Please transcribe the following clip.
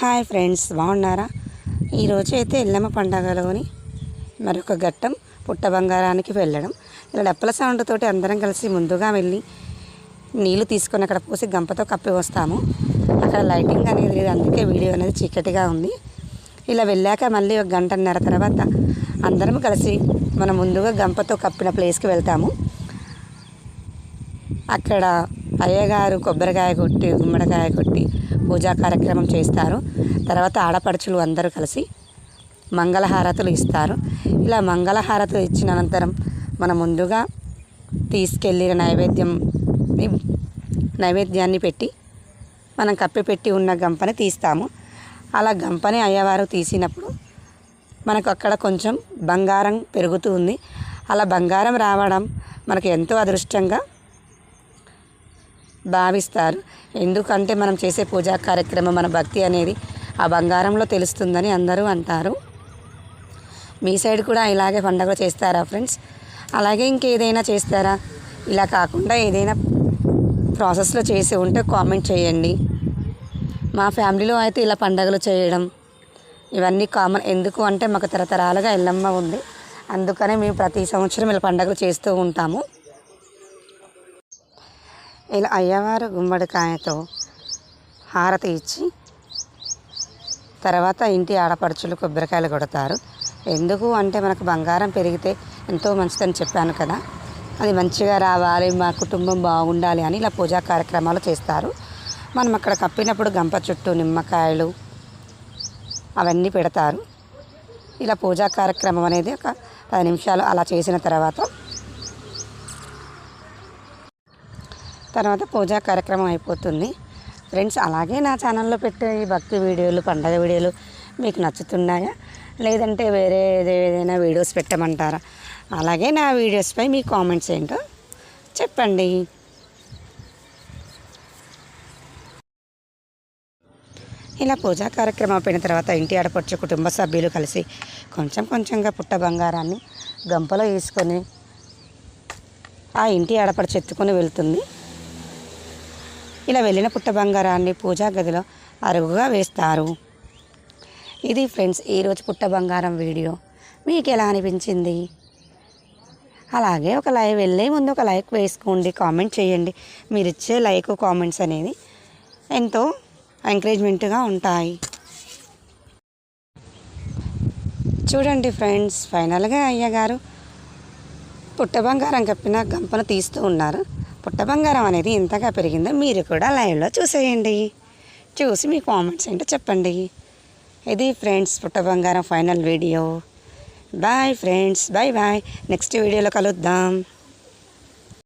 Hi friends బాగున్నారా? ఈరోజు అయితే ఎల్లమ్మ పండగలోని మరొక ఘట్టం పుట్ట బంగారానికి వెళ్ళడం. ఇలా డప్పల సౌండ్ తోటి అందరం కలిసి ముందుగా వెళ్ళి నీళ్ళు తీసుకొని అక్కడ పోసి గంపతో కప్పి వస్తాము. అక్కడ లైటింగ్ అనేది లేదు అందుకే వీడియో అనేది చీకటిగా ఉంది. ఇలా వెళ్ళాక మళ్ళీ ఒక గంటన్నర తర్వాత అందరం కలిసి మనం ముందుగా గంపతో కప్పిన ప్లేస్కి వెళ్తాము. అక్కడ అయ్యగారు కొబ్బరికాయ కొట్టి గుమ్మడికాయ కొట్టి పూజా కార్యక్రమం చేస్తారు. తర్వాత ఆడపడుచులు అందరూ కలిసి మంగళహారతులు ఇస్తారు. ఇలా మంగళహారతులు ఇచ్చిన అనంతరం మనం ముందుగా తీసుకెళ్ళిన నైవేద్యం నైవేద్యాన్ని పెట్టి మనం కప్పిపెట్టి ఉన్న గంపని తీస్తాము. అలా గంపని అయ్యవారు తీసినప్పుడు మనకు అక్కడ కొంచెం బంగారం పెరుగుతూ ఉంది. అలా బంగారం రావడం మనకు ఎంతో అదృష్టంగా భావిస్తారు. ఎందుకంటే మనం చేసే పూజా కార్యక్రమం మన భక్తి అనేది ఆ బంగారంలో తెలుస్తుందని అందరూ అంటారు. మీ సైడ్ కూడా ఇలాగే పండగ చేస్తారా ఫ్రెండ్స్? అలాగే ఇంకేదైనా చేస్తారా? ఇలా కాకుండా ఏదైనా ప్రాసెస్లో చేసి ఉంటే కామెంట్ చేయండి. మా ఫ్యామిలీలో అయితే ఇలా పండగలు చేయడం ఇవన్నీ కామన్. ఎందుకు అంటే మాకు తరతరాలుగా ఎల్లమ్మ ఉంది. అందుకనే మేము ప్రతి సంవత్సరం ఇలా పండగలు చేస్తూ ఉంటాము. ఇలా అయ్యవారు గుమ్మడికాయతో హారతి ఇచ్చి తర్వాత ఇంటి ఆడపడుచులు కొబ్బరికాయలు కొడతారు. ఎందుకు అంటే మనకు బంగారం పెరిగితే ఎంతో మంచిదని చెప్పాను కదా. అది మంచిగా రావాలి మా కుటుంబం బాగుండాలి అని ఇలా పూజా కార్యక్రమాలు చేస్తారు. మనం అక్కడ కప్పినప్పుడు గంప చుట్టూ నిమ్మకాయలు అవన్నీ పెడతారు. ఇలా పూజా కార్యక్రమం అనేది ఒక పది నిమిషాలు అలా చేసిన తర్వాత తర్వాత పూజా కార్యక్రమం అయిపోతుంది. ఫ్రెండ్స్ అలాగే నా ఛానల్లో పెట్టే ఈ భక్తి వీడియోలు పండగ వీడియోలు మీకు నచ్చుతున్నాయా? లేదంటే వేరే ఏదైనా వీడియోస్ పెట్టమంటారా? అలాగే నా వీడియోస్పై మీ కామెంట్స్ ఏంటో చెప్పండి. ఇలా పూజా కార్యక్రమం అయిపోయిన తర్వాత ఇంటి ఆడపడుచు కుటుంబ సభ్యులు కలిసి కొంచెం కొంచెంగా పుట్ట బంగారాన్ని గంపలో వేసుకొని ఆ ఇంటి ఆడపడుచు ఎత్తుకొని వెళ్తుంది. ఇలా వెళ్ళిన పుట్ట బంగారాన్ని పూజా గదిలో అరుగుగా వేస్తారు. ఇది ఫ్రెండ్స్ ఈరోజు పుట్ట బంగారం వీడియో. మీకు ఎలా అనిపించింది? అలాగే ఒక లైక్ వెళ్ళే ముందు ఒక లైక్ వేసుకోండి కామెంట్ చేయండి. మీరు ఇచ్చే లైక్ కామెంట్స్ అనేది ఎంతో ఎంకరేజ్మెంట్గా ఉంటాయి. చూడండి ఫ్రెండ్స్ ఫైనల్గా అయ్యగారు పుట్ట బంగారం కప్పిన గంపను తీస్తూ ఉన్నారు. పుట్ట బంగారం అనేది ఎంతగా పెరిగిందో మీరు కూడా లైవ్లో చూసేయండి. చూసి మీ కామెంట్స్ ఏంటో చెప్పండి. ఇది ఫ్రెండ్స్ పుట్ట బంగారం final video. Bye friends bye bye next వీడియోలో కలుద్దాం.